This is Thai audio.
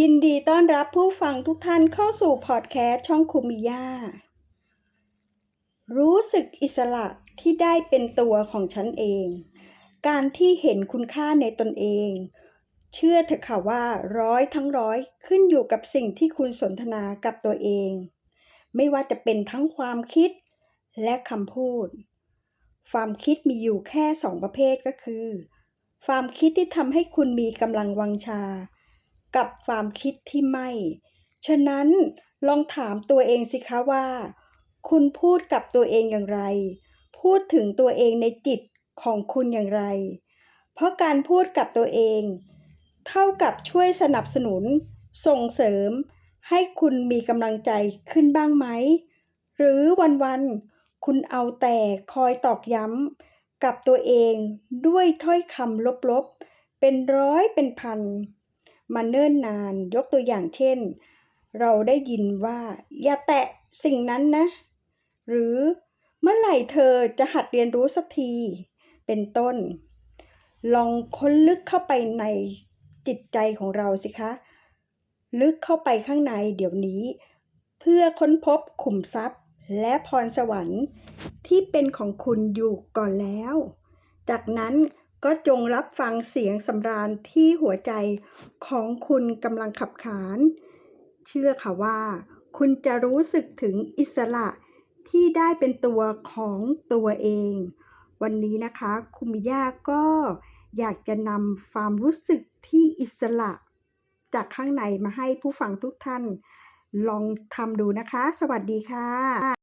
ยินดีต้อนรับผู้ฟังทุกท่านเข้าสู่พอดแคสต์ช่องคุมิยารู้สึกอิสระที่ได้เป็นตัวของฉันเอง การที่เห็นคุณค่าในตนเอง เชื่อเถอะค่ะว่าร้อยทั้งร้อยขึ้นอยู่กับสิ่งที่คุณสนทนากับตัวเอง ไม่ว่าจะเป็นทั้งความคิดและคำพูด ความคิดมีอยู่แค่สองประเภทก็คือ ความคิดที่ทำให้คุณมีกำลังวังชา กับความคิดที่ไม่ ฉะนั้นลองถามตัวเองสิคะว่า คุณพูดกับตัวเองอย่างไร พูดถึงตัวเองในจิตของคุณอย่างไร เพราะการพูดกับตัวเอง เท่ากับช่วยสนับสนุน ส่งเสริม ให้คุณมีกำลังใจขึ้นบ้างไหม หรือวันๆคุณเอาแต่คอยตอกย้ำกับตัวเองด้วยถ้อยคำลบๆ เป็นร้อยเป็นพัน มาเนิ่นนาน ยกตัวอย่างเช่น เราได้ยินว่า อย่าแตะสิ่งนั้นนะ หรือเมื่อไหร่เธอจะหัดเรียนรู้สักที เป็นต้น ลองค้นลึกเข้าไปในจิตใจของเราสิคะ ลึกเข้าไปข้างในเดี๋ยวนี้ เพื่อค้นพบขุมทรัพย์และพรสวรรค์ที่เป็นของคุณอยู่ก่อนแล้ว จากนั้น ก็จงรับฟังเสียงสำราญที่หัวใจของคุณกำลังขับขาน เชื่อค่ะว่า คุณจะรู้สึกถึงอิสระที่ได้เป็นตัวของตัวเอง วันนี้นะคะคุณมิยาก็อยากจะนำความรู้สึกที่อิสระ จากข้างในมาให้ผู้ฟังทุกท่าน ลองทำดูนะคะ สวัสดีค่ะ